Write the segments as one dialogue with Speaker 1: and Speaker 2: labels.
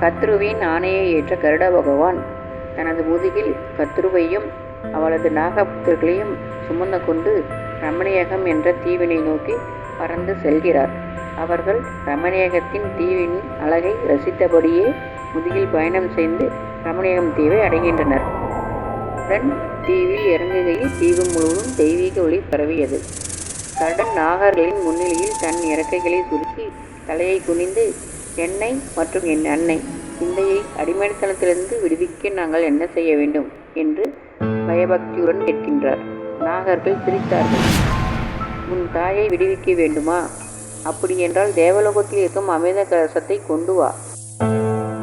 Speaker 1: கத்ருவின் ஆணையை ஏற்ற கருட பகவான். தனது முதுகில் கத்ருவையும் அவளது நாகபுத்திரர்களையும் சுமந்து கொண்டு ரமணியகம் என்ற தீவினை நோக்கி பறந்து செல்கிறார். அவர்கள் ரமணியகத்தின் தீவின் அழகை ரசித்தபடியே முதுகில் பயணம் செய்து ரமணியகம் தீவை அடைகின்றனர். உடன் தீவில் இறங்குகையில் தீவு முழுவதும் தெய்வீக ஒளி பரவியது. கடன் நாகர்களின் முன்னிலையில் தன் இறக்கைகளை சுருக்கி தலையை குனிந்து என்னை மற்றும் என் அன்னை. சிந்தையை அடிமைத்தனத்திலிருந்து விடுவிக்க நாங்கள் என்ன செய்ய வேண்டும்? என்று பயபக்தியுடன் கேட்கின்றார். நாகர்கள் சிரித்தார்கள். உன் தாயை விடுவிக்க வேண்டுமா? அப்படியென்றால் தேவலோகத்தில் இருக்கும் அமிர்த கலசத்தை கொண்டு வா.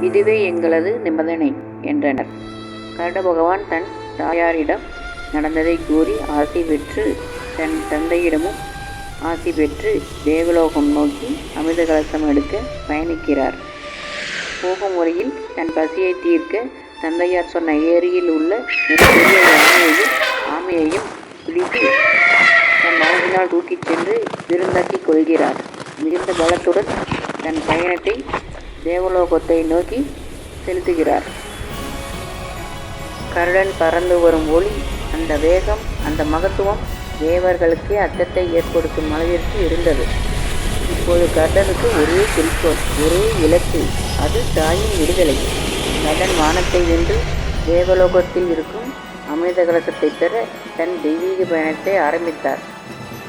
Speaker 1: இதுவே எங்களது நிபந்தனை என்றனர். கருட பகவான் தன் தாயாரிடம் நடந்ததை கூறி ஆசை பெற்று தன் தந்தையிடமும் ஆசி பெற்று தேவலோகம் நோக்கி அமிர்த கலசம் எடுக்க பயணிக்கிறார். போகும் முறையில் தன் பசியை தீர்க்க தந்தையார் சொன்ன ஏரியில் உள்ள மிகப்பெரிய யானையையும் ஆமையையும் பிடித்து தன் மனதினால் தூக்கிச் சென்று விருந்தாக்கி கொள்கிறார். மிகுந்த பலத்துடன் தன் பயணத்தை தேவலோகத்தை நோக்கி செலுத்துகிறார். கருடன் பறந்து வரும் ஒளி அந்த வேகம் அந்த மகத்துவம் தேவர்களுக்கே அச்சத்தை ஏற்படுத்தும் அளவிற்கு இருந்தது. இப்போது கர்டனுக்கு ஒரே குறிக்கோள் ஒரே இலக்கு அது தாயின் விடுதலை. கர்டன் வானத்தை வென்று தேவலோகத்தில் இருக்கும் அமிர்த கலசத்தை பெற தன் தெய்வீக பயணத்தை ஆரம்பித்தார்.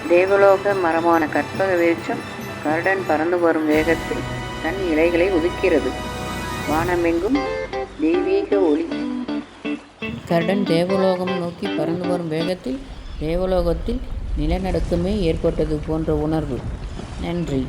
Speaker 1: தேவலோக மரமான கற்பக விருட்சம் கருடன் பறந்து வரும் வேகத்தில் தன் இலைகளை உதிக்கிறது. வானமெங்கும் தெய்வீக ஒளி. கருடன் தேவலோகம் நோக்கி பறந்து வரும் வேகத்தில் தேவலோகத்தில் நிலநடுக்கமே ஏற்பட்டது போன்ற உணர்வு. நன்றி.